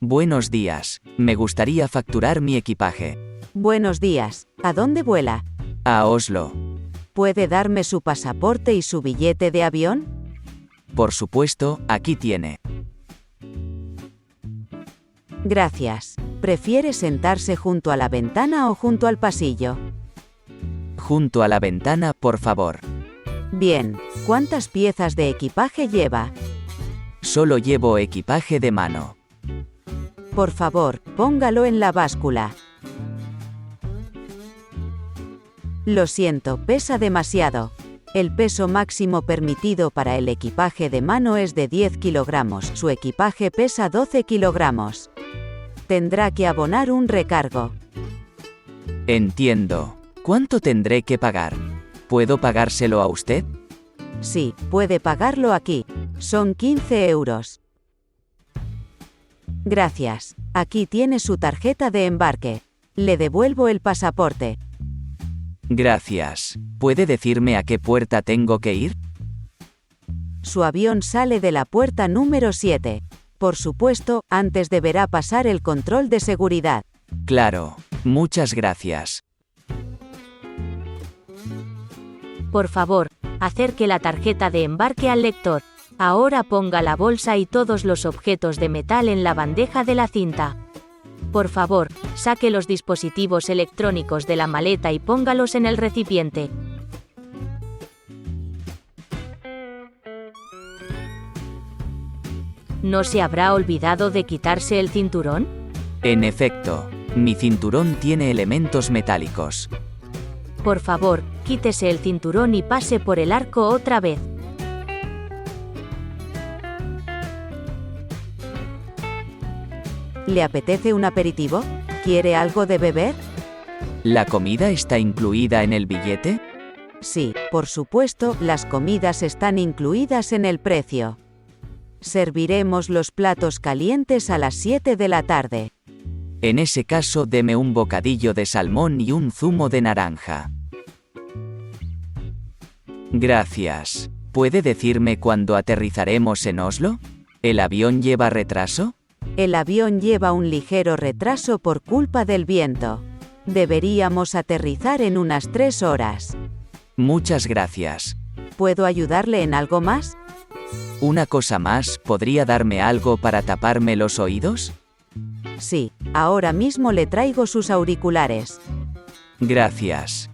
Buenos días. Me gustaría facturar mi equipaje. Buenos días. ¿A dónde vuela? A Oslo. ¿Puede darme su pasaporte y su billete de avión? Por supuesto, aquí tiene. Gracias. ¿Prefiere sentarse junto a la ventana o junto al pasillo? Junto a la ventana, por favor. Bien. ¿Cuántas piezas de equipaje lleva? Solo llevo equipaje de mano. Por favor, póngalo en la báscula. Lo siento, pesa demasiado. El peso máximo permitido para el equipaje de mano es de 10 kilogramos, su equipaje pesa 12 kilogramos. Tendrá que abonar un recargo. Entiendo. ¿Cuánto tendré que pagar? ¿Puedo pagárselo a usted? Sí, puede pagarlo aquí. Son 15 euros. Gracias. Aquí tiene su tarjeta de embarque. Le devuelvo el pasaporte. Gracias. ¿Puede decirme a qué puerta tengo que ir? Su avión sale de la puerta número 7. Por supuesto, antes deberá pasar el control de seguridad. Claro. Muchas gracias. Por favor, acerque la tarjeta de embarque al lector. Ahora ponga la bolsa y todos los objetos de metal en la bandeja de la cinta. Por favor, saque los dispositivos electrónicos de la maleta y póngalos en el recipiente. ¿No se habrá olvidado de quitarse el cinturón? En efecto, mi cinturón tiene elementos metálicos. Por favor, quítese el cinturón y pase por el arco otra vez. ¿Le apetece un aperitivo? ¿Quiere algo de beber? ¿La comida está incluida en el billete? Sí, por supuesto, las comidas están incluidas en el precio. Serviremos los platos calientes a las 7 de la tarde. En ese caso, deme un bocadillo de salmón y un zumo de naranja. Gracias. ¿Puede decirme cuándo aterrizaremos en Oslo? ¿El avión lleva retraso? El avión lleva un ligero retraso por culpa del viento. Deberíamos aterrizar en unas tres horas. Muchas gracias. ¿Puedo ayudarle en algo más? Una cosa más, ¿podría darme algo para taparme los oídos? Sí, ahora mismo le traigo sus auriculares. Gracias.